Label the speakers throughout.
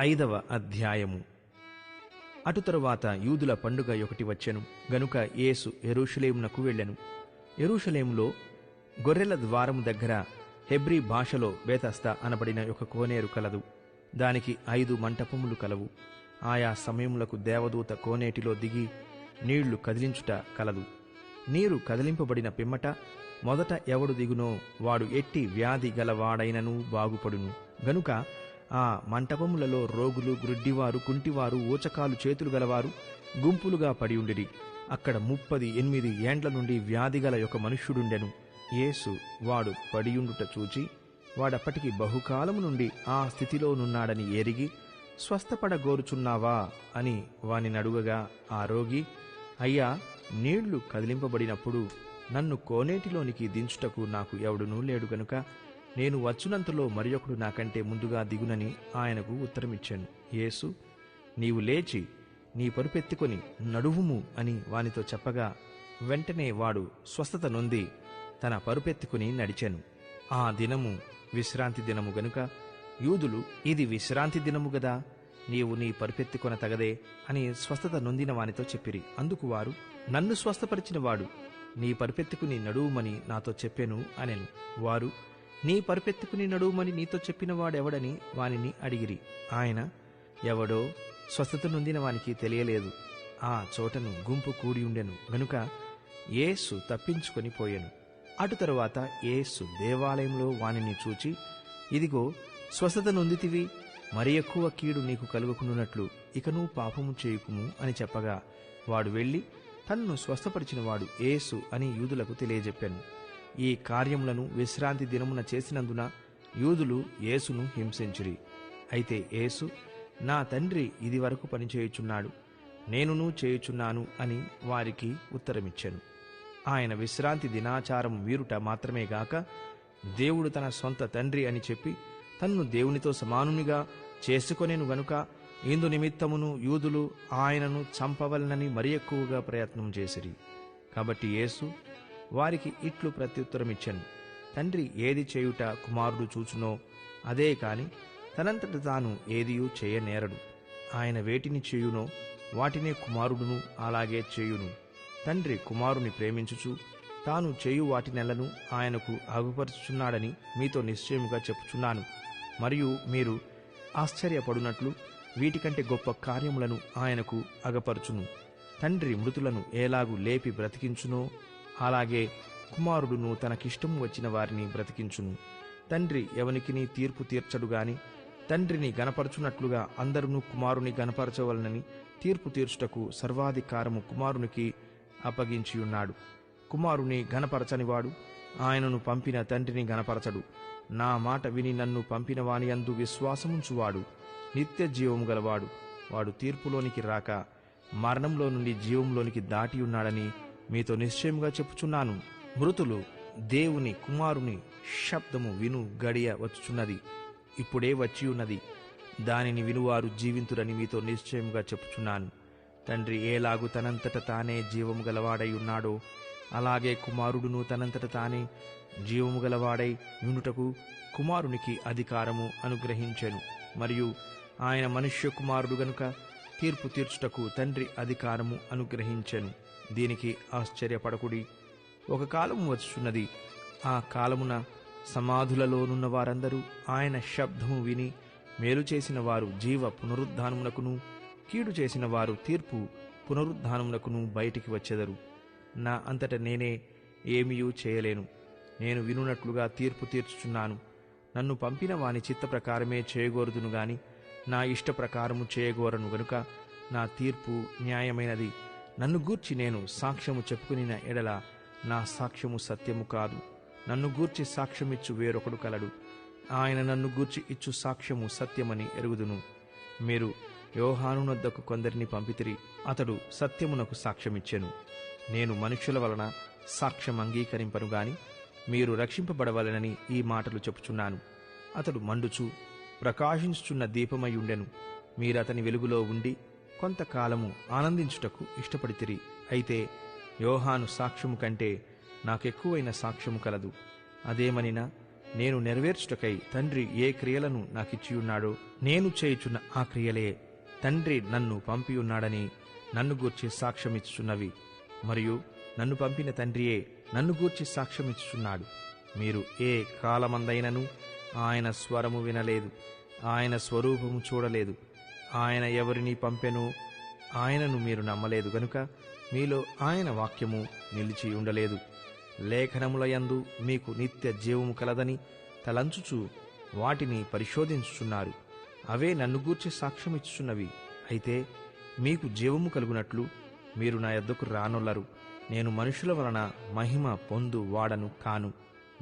Speaker 1: ఐదవ అధ్యాయము. అటు తరువాత యూదుల పండుగ ఒకటి వచ్చెను. గనుక యేసు ఎరూషలేమునకు వెళ్ళెను. ఎరూషలేములో గొర్రెల ద్వారము దగ్గర హెబ్రీ భాషలో బేతస్త అనబడిన ఒక కోనేరు కలదు. దానికి ఐదు మంటపములు కలవు. ఆయా సమయములకు దేవదూత కోనేటిలో దిగి నీళ్ళు కదిలించుట కలదు. నీరు కదిలింపబడిన పిమ్మట మొదట ఎవడు దిగునో వాడు ఎట్టి వ్యాధి గలవాడైనను బాగుపడును. గనుక ఆ మంటపములలో రోగులు గ్రుడ్డివారు కుంటివారు ఊచకాలు చేతులు గలవారు గుంపులుగా పడి ఉండిరి. అక్కడ ముప్పది ఎనిమిది ఏండ్ల నుండి వ్యాధిగల ఒక మనుష్యుడుండెను. యేసు వాడు పడియుండుట చూచి వాడప్పటికి బహుకాలము నుండి ఆ స్థితిలోనున్నాడని ఎరిగి స్వస్థపడగోరుచున్నావా? అని వాని నడుగగా ఆ రోగి అయ్యా నీళ్ళు కదిలింపబడినప్పుడు నన్ను కోనేటిలోనికి దించుటకు నాకు ఎవడునూ లేడు గనుక నేను వచ్చునంతలో మరియొకడు నాకంటే ముందుగా దిగునని ఆయనకు ఉత్తరమిచ్చాను. యేసు నీవు లేచి నీ పరుపెత్తుకొని నడువుము అని వానితో చెప్పగా వెంటనే వాడు స్వస్థత నొంది తన పరుపెత్తుకుని నడిచాను. ఆ దినము విశ్రాంతి దినము గనుక యూదులు ఇది విశ్రాంతి దినము గదా నీవు నీ పరుపెత్తుకొన తగదే అని స్వస్థత నొందిన వానితో చెప్పిరి. అందుకు వారు నన్ను స్వస్థపరిచిన వాడు నీ పరుపెత్తుకుని నడువుమని నాతో చెప్పాను అనెను. వారు నీ పరుపెత్తుకుని నడువుమని నీతో చెప్పిన వాడెవడని వానిని అడిగిరి. ఆయన ఎవడో స్వస్థత నొందిన వానికి తెలియలేదు. ఆ చోటను గుంపు కూడి ఉండెను గనుక ఏసు తప్పించుకొని పోయెను. అటు తరువాత ఏసు దేవాలయంలో వానిని చూచి ఇదిగో స్వస్థత నొందితివి మరి ఎక్కువ కీడు నీకు కలుగుకున్నట్లు ఇకనూ పాపము చేయుకుము అని చెప్పగా వాడు వెళ్ళి తన్ను స్వస్థపరిచిన వాడు ఏసు అని యూదులకు తెలియజెప్పాను. ఈ కార్యములను విశ్రాంతి దినమున చేసినందున యూదులు యేసును హింసించిరి అయితే యేసు నా తండ్రి ఇది వరకు పనిచేయుచున్నాడు నేనును చేయుచున్నాను అని వారికి ఉత్తరమిచ్చాను. ఆయన విశ్రాంతి దినాచారం వీరుట మాత్రమే గాక దేవుడు తన సొంత తండ్రి అని చెప్పి తన్ను దేవునితో సమానునిగా చేసుకొనేను గనుక ఇందు నిమిత్తమును యూదులు ఆయనను చంపవలనని మరి ఎక్కువగా ప్రయత్నం చేసిరి. కాబట్టి యేసు వారికి ఇట్లు ప్రత్యుత్తరమిచ్చాను. తండ్రి ఏది చేయుట కుమారుడు చూచునో అదే కాని తనంతట తాను ఏదియూ చేయనేరడు. ఆయన వేటిని చేయునో వాటినే కుమారుడును అలాగే చేయును. తండ్రి కుమారుని ప్రేమించుచు తాను చేయు వాటినెలను ఆయనకు అగుపరుచుచున్నాడని మీతో నిశ్చయముగా చెప్పుచున్నాను. మరియు మీరు ఆశ్చర్యపడునట్లు వీటికంటే గొప్ప కార్యములను ఆయనకు అగపరుచును. తండ్రి మృతులను ఏలాగు లేపి బ్రతికించునో అలాగే కుమారుడును తనకిష్టము వచ్చిన వారిని బ్రతికించును. తండ్రి ఎవనికిని తీర్పు తీర్చడు గాని తండ్రిని గనపరచునట్లుగా అందరును కుమారుని గనపరచవలనని తీర్పు తీర్చుటకు సర్వాధికారము కుమారునికి అప్పగించియున్నాడు. కుమారుని గనపరచనివాడు ఆయనను పంపిన తండ్రిని గనపరచడు నా మాట విని నన్ను పంపినవాని అందు విశ్వాసముంచువాడు. నిత్య జీవము గలవాడు. వాడు తీర్పులోనికి రాక మరణంలో నుండి జీవంలోనికి దాటి ఉన్నాడని మీతో నిశ్చయముగా చెప్పుచున్నాను. మృతులు దేవుని కుమారుని శబ్దము విను గడియ వచ్చుచున్నది. ఇప్పుడే వచ్చి ఉన్నది. దానిని వినువారు జీవింతురని మీతో నిశ్చయముగా చెప్పుచున్నాను. తండ్రి ఏలాగు తనంతట తానే జీవము గలవాడై ఉన్నాడో అలాగే కుమారుడును తనంతట తానే జీవము గలవాడై ఉండుటకు కుమారునికి అధికారము అనుగ్రహించెను. మరియు ఆయన మనుష్య కుమారుడు గనుక తీర్పు తీర్చుటకు తండ్రి అధికారము అనుగ్రహించెను. దీనికి ఆశ్చర్యపడకుడి. ఒక కాలము వచ్చుచున్నది. ఆ కాలమున సమాధులలోనున్న వారందరూ ఆయన శబ్దము విని మేలు చేసిన వారు జీవ పునరుద్ధానమునకును కీడు చేసిన వారు తీర్పు పునరుద్ధానమునకును బయటికి వచ్చెదరు. నా అంతట నేనే ఏమీయూ చేయలేను. నేను వినున్నట్లుగా తీర్పు తీర్చుచున్నాను. నన్ను పంపిన వాని చిత్త ప్రకారమే చేయగోరుదును గాని నా ఇష్ట ప్రకారము చేయగోరను గనుక నా తీర్పు న్యాయమైనది. నన్ను గూర్చి నేను సాక్ష్యము చెప్పుకునిన ఎడల నా సాక్ష్యము సత్యము కాదు. నన్ను గూర్చి సాక్ష్యమిచ్చు వేరొకడు కలడు. ఆయన నన్ను గూర్చి ఇచ్చు సాక్ష్యము సత్యమని ఎరుగుదును. మీరు యోహానునొద్దకు కొందరిని పంపితిరి అతడు సత్యమునకు సాక్ష్యమిచ్చెను. నేను మనుష్యుల వలన సాక్ష్యం అంగీకరింపను గాని మీరు రక్షింపబడవలనని ఈ మాటలు చెప్పుచున్నాను. అతడు మండుచు ప్రకాశించుచున్న దీపమయుండెను మీరతని వెలుగులో ఉండి కొంతకాలము ఆనందించుటకు ఇష్టపడితిరి. అయితే యోహాను సాక్ష్యము కంటే నాకెక్కువైన సాక్ష్యము కలదు. అదేమనినా నేను నెరవేర్చుటకై తండ్రి ఏ క్రియలను నాకిచ్చియున్నాడో నేను చేయుచున్న ఆ క్రియలే. తండ్రి నన్ను పంపియున్నాడని నన్ను గూర్చి సాక్ష్యమిచ్చుచున్నవి. మరియు నన్ను పంపిన తండ్రియే నన్ను గూర్చి సాక్ష్యమిచ్చుచున్నాడు. మీరు ఏ కాలమందైనను ఆయన స్వరము వినలేదు. ఆయన స్వరూపము చూడలేదు. ఆయన ఎవరిని పంపెను? ఆయనను మీరు నమ్మలేదు గనుక మీలో ఆయన వాక్యము నిలిచి ఉండలేదు. లేఖనములయందు మీకు నిత్య జీవము కలదని తలంచుచు వాటిని పరిశోధించుచున్నారు. అవే నన్ను గూర్చి సాక్ష్యమిచ్చుచున్నవి. అయితే మీకు జీవము కలుగునట్లు మీరు నా యొద్దకు రానొల్లరు. నేను మనుషుల వలన మహిమ పొందు వాడను కాను.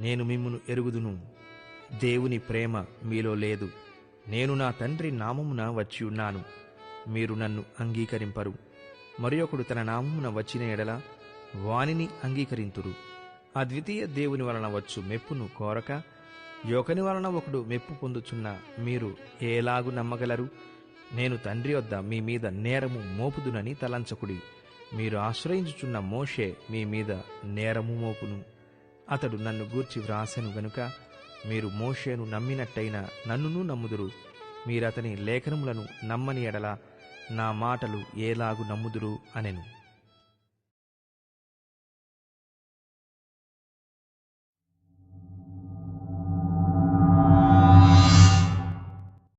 Speaker 1: నేను మిమ్మును ఎరుగుదును. దేవుని ప్రేమ మీలో లేదు. నేను నా తండ్రి నామమున వచ్చి ఉన్నాను. మీరు నన్ను అంగీకరింపరు. మరి ఒకడు తన నామమున వచ్చిన ఎడల వానిని అంగీకరింతురు. అద్వితీయ దేవుని వలన వచ్చు మెప్పును కోరక యొకని వలన ఒకడు మెప్పు పొందుచున్న మీరు ఏలాగు నమ్మగలరు? నేను తండ్రి వద్ద మీ మీద నేరము మోపుదునని తలంచకుడి. మీరు ఆశ్రయించుచున్న మోషే మీ మీద నేరము మోపును. అతడు నన్ను గూర్చి వ్రాసెను గనుక మీరు మోషేను నమ్మినట్టయిన నన్నును నమ్ముదురు. మీరతని లేఖనములను నమ్మని ఎడల నా మాటలు ఏలాగు నమ్ముదురు అనెను.